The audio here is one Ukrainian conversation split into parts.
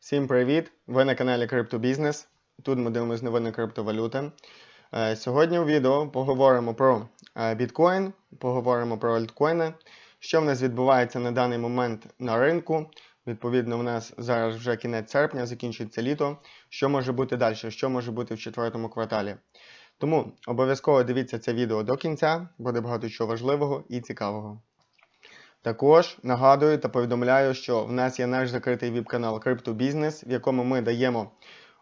Всім привіт! Ви на каналі Криптобізнес. Тут ми дивимося новини криптовалюти. Е, Сьогодні у відео поговоримо про е, біткоін, поговоримо про альткоїни, що в нас відбувається на даний момент на ринку. Відповідно, в нас зараз вже кінець серпня, закінчується літо. Що може бути далі? Що може бути в четвертому кварталі? Тому обов'язково дивіться це відео до кінця, буде багато чого важливого і цікавого. Також нагадую та повідомляю, що в нас є наш закритий віп-канал Криптобізнес, в якому ми даємо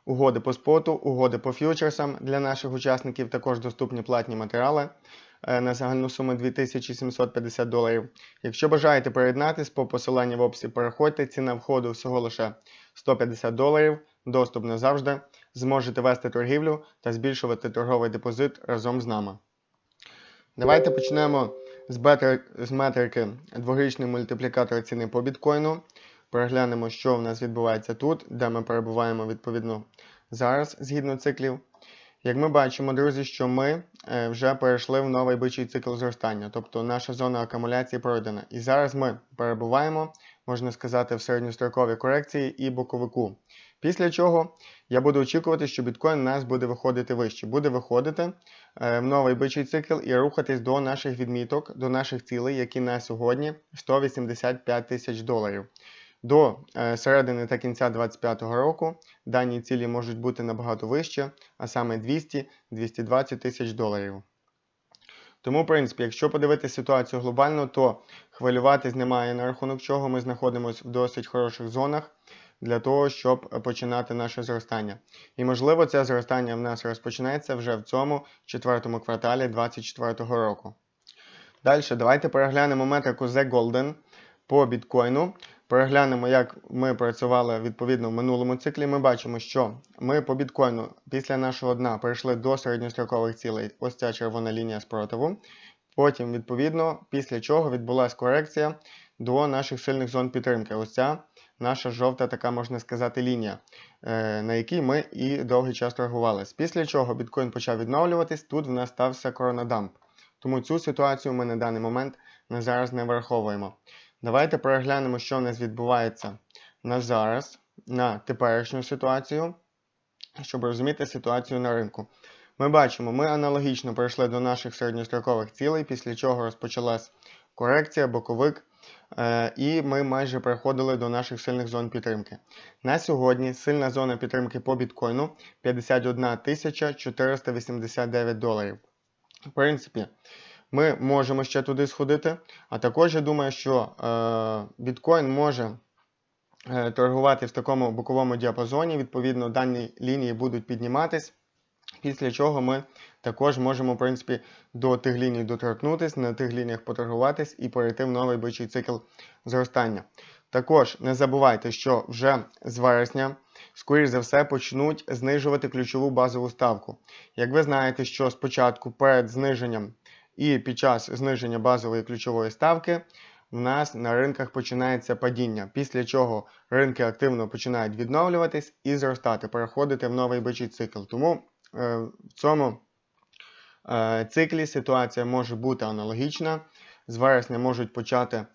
угоди по споту, угоди по фьючерсам для наших учасників. Також доступні платні матеріали е, на загальну суму 2750 доларів. Якщо бажаєте приєднатись, по посиланню в описі переходьте. Ціна входу всього лише 150 доларів. Доступ назавжди. Зможете вести торгівлю та збільшувати торговий депозит разом з нами. Давайте почнемо з, метрики дворічний мультиплікатор ціни по біткоїну. Переглянемо, що в нас відбувається тут, де ми перебуваємо відповідно зараз згідно циклів. Як ми бачимо, друзі, що ми е, вже перейшли в новий бичий цикл зростання, тобто наша зона акумуляції пройдена. І зараз ми перебуваємо, можна сказати, в середньостроковій корекції і боковику. Після чого я буду очікувати, що біткоін у нас буде виходити вище, буде виходити е, в новий бичий цикл і рухатись до наших відміток, до наших цілей, які на сьогодні 185 тисяч доларів. До е, середини та кінця 2025 року дані цілі можуть бути набагато вище, а саме 200-220 тисяч доларів. Тому, в принципі, якщо подивитися ситуацію глобально, то хвилюватись немає на рахунок чого ми знаходимося в досить хороших зонах для того, щоб починати наше зростання. І можливо, це зростання в нас розпочнеться вже в цьому четвертому кварталі 2024 року. Далі, давайте переглянемо метрику The Golden по біткоїну. Переглянемо, як ми працювали відповідно в минулому циклі. Ми бачимо, що ми по біткоїну після нашого дна перейшли до середньострокових цілей. Ось ця червона лінія спротиву. Потім, відповідно, після чого відбулася корекція до наших сильних зон підтримки. Ось ця наша жовта, така можна сказати, лінія, е, на якій ми і довгий час торгувалися. Після чого біткоін почав відновлюватись, тут в нас стався коронадамп. Тому цю ситуацію ми на даний момент на зараз не враховуємо. Давайте переглянемо, що в нас відбувається на зараз, на теперішню ситуацію, щоб розуміти ситуацію на ринку. Ми бачимо, ми аналогічно перейшли до наших середньострокових цілей, після чого розпочалась корекція, боковик, і ми майже переходили до наших сильних зон підтримки. На сьогодні сильна зона підтримки по біткоїну 51 489 доларів. В принципі, ми можемо ще туди сходити. А також я думаю, що е, біткоін може е, торгувати в такому боковому діапазоні. Відповідно, дані лінії будуть підніматись. Після чого ми також можемо, в принципі, до тих ліній доторкнутися, на тих лініях поторгуватись і перейти в новий бичий цикл зростання. Також не забувайте, що вже з вересня, скоріш за все, почнуть знижувати ключову базову ставку. Як ви знаєте, що спочатку перед зниженням і під час зниження базової ключової ставки в нас на ринках починається падіння, після чого ринки активно починають відновлюватись і зростати, переходити в новий бичий цикл. Тому в цьому е, циклі ситуація може бути аналогічна. З вересня можуть почати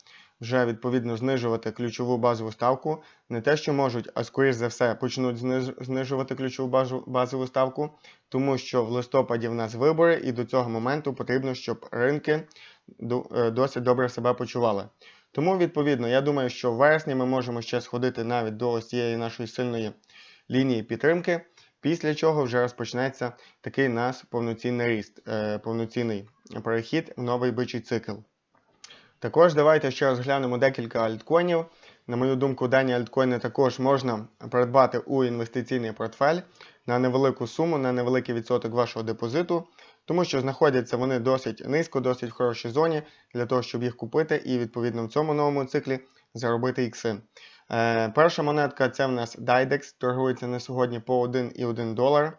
вже відповідно знижувати ключову базову ставку. Не те, що можуть, а скоріш за все почнуть знижувати ключову базову ставку, тому що в листопаді в нас вибори, і до цього моменту потрібно, щоб ринки е, досить добре себе почували. Тому, відповідно, я думаю, що в вересні ми можемо ще сходити навіть до ось цієї нашої сильної лінії підтримки, після чого вже розпочнеться такий нас повноцінний ріст, е, повноцінний перехід в новий бичий цикл. Також давайте ще розглянемо декілька альткоїнів. На мою думку, дані альткоїни також можна придбати у інвестиційний портфель на невелику суму, на невеликий відсоток вашого депозиту, тому що знаходяться вони досить низько, досить в хорошій зоні для того, щоб їх купити і відповідно в цьому новому циклі заробити ікси. Е, перша монетка це в нас Dydex, торгується на сьогодні по 1,1 долар.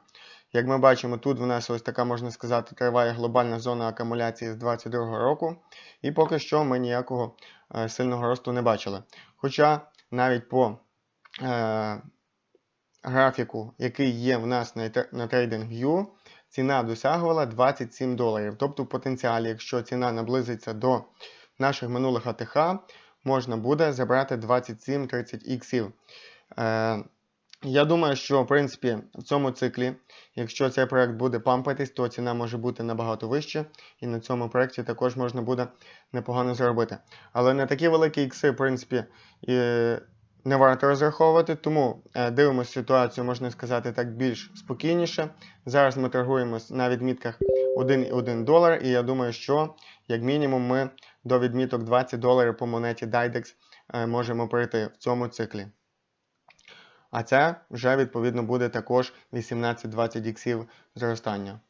Як ми бачимо, тут в нас ось така, можна сказати, триває глобальна зона акумуляції з 2022 року, і поки що ми ніякого е, сильного росту не бачили. Хоча навіть по е, графіку, який є в нас на, на TradingView, ціна досягувала 27 доларів. Тобто в потенціалі, якщо ціна наблизиться до наших минулих АТХ, можна буде забрати 27-30 іксів. Е, Я думаю, що в принципі в цьому циклі, якщо цей проект буде пампатись, то ціна може бути набагато вища, і на цьому проекті також можна буде непогано заробити. Але не такі великі ікси, в принципі, і не варто розраховувати, тому е, дивимося ситуацію, можна сказати, так більш спокійніше. Зараз ми торгуємось на відмітках 1,1 долар, і я думаю, що як мінімум ми до відміток 20 доларів по монеті DIDEX е, можемо прийти в цьому циклі. А це вже відповідно буде також 18-20 іксів зростання.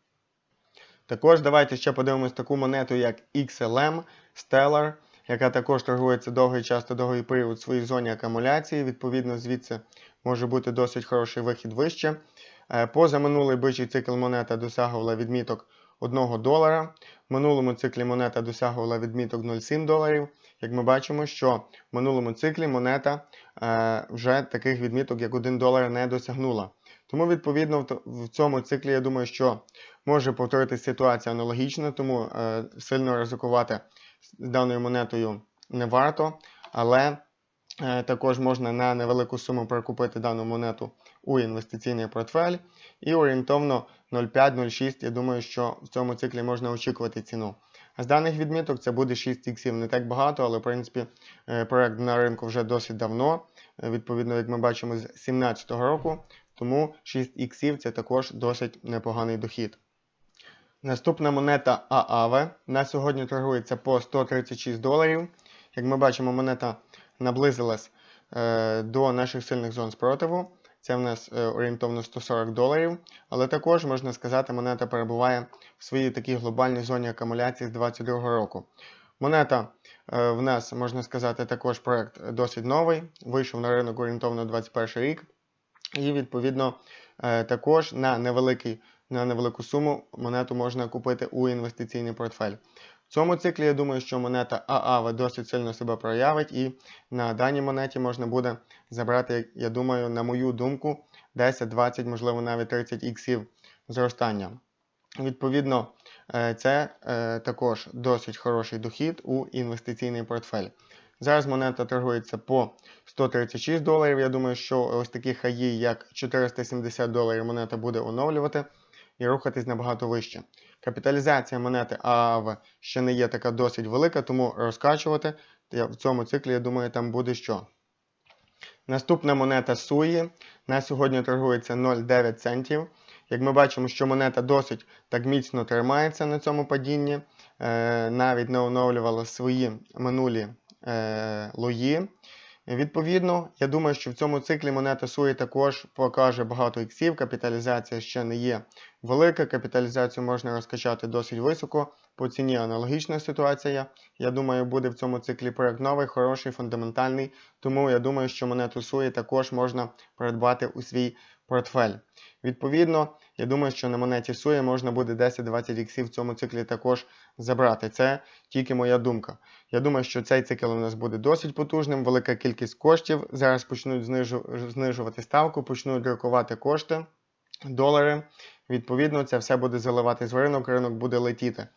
Також давайте ще подивимось таку монету, як XLM Stellar, яка також торгується довгий час та довгий період в своїй зоні акумуляції. Відповідно, звідси може бути досить хороший вихід вище. Е, Позаминулий бичий цикл монета досягувала відміток 1 долара. В минулому циклі монета досягувала відміток 0,7 доларів. Як ми бачимо, що в минулому циклі монета е, вже таких відміток, як 1 долар, не досягнула. Тому, відповідно, в цьому циклі я думаю, що може повторитися ситуація аналогічна, тому е, сильно ризикувати даною монетою не варто. Але е, також можна на невелику суму прикупити дану монету у інвестиційний портфель. І орієнтовно 0,5-0,6, я думаю, що в цьому циклі можна очікувати ціну. А з даних відміток це буде 6 іксів. Не так багато, але в принципі е, проект на ринку вже досить давно. Е, Відповідно, як ми бачимо, з 2017 року. Тому 6 іксів це також досить непоганий дохід. Наступна монета ААВ на сьогодні торгується по 136 доларів. Як ми бачимо, монета наблизилась е, до наших сильних зон спротиву. Це в нас е, орієнтовно 140 доларів. Але також, можна сказати, монета перебуває в своїй такій глобальній зоні акумуляції з 2022 року. Монета е, в нас, можна сказати, також проект досить новий. Вийшов на ринок орієнтовно 21 рік. І, відповідно, також на, на невелику суму монету можна купити у інвестиційний портфель. В цьому циклі я думаю, що монета ААВ досить сильно себе проявить, і на даній монеті можна буде забрати, я думаю, на мою думку, 10, 20, можливо, навіть 30 іксів зростання. Відповідно, е, це е, також досить хороший дохід у інвестиційний портфель. Зараз монета торгується по 136 доларів. Я думаю, що ось такі хаї, як 470 доларів, монета буде оновлювати і рухатись набагато вище. Капіталізація монети ААВ ще не є така досить велика, тому розкачувати в цьому циклі, я думаю, там буде що. Наступна монета Суї на сьогодні торгується 0,9 центів. Як ми бачимо, що монета досить так міцно тримається на цьому падінні, е, навіть не оновлювала свої минулі лої. Відповідно, я думаю, що в цьому циклі монета Суї також покаже багато іксів. Капіталізація ще не є велика. Капіталізацію можна розкачати досить високо. По ціні аналогічна ситуація. Я думаю, буде в цьому циклі проект новий, хороший, фундаментальний. Тому я думаю, що монету Суї також можна придбати у свій портфель. Відповідно, я думаю, що на монеті Суї можна буде 10-20 іксів в цьому циклі також забрати. Це тільки моя думка. Я думаю, що цей цикл у нас буде досить потужним, велика кількість коштів. Зараз почнуть знижу- знижувати ставку, почнуть друкувати кошти, долари. Відповідно, це все буде заливатись в ринок, ринок буде летіти.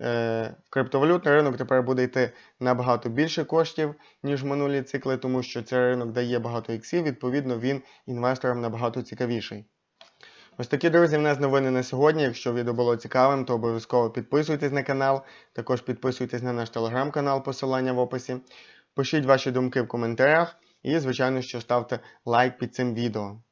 Е, в криптовалютний ринок тепер буде йти набагато більше коштів, ніж минулі цикли, тому що цей ринок дає багато іксів, відповідно, він інвесторам набагато цікавіший. Ось такі, друзі, в нас новини на сьогодні. Якщо відео було цікавим, то обов'язково підписуйтесь на канал, також підписуйтесь на наш телеграм-канал, посилання в описі. Пишіть ваші думки в коментарях і, звичайно, що ставте лайк під цим відео.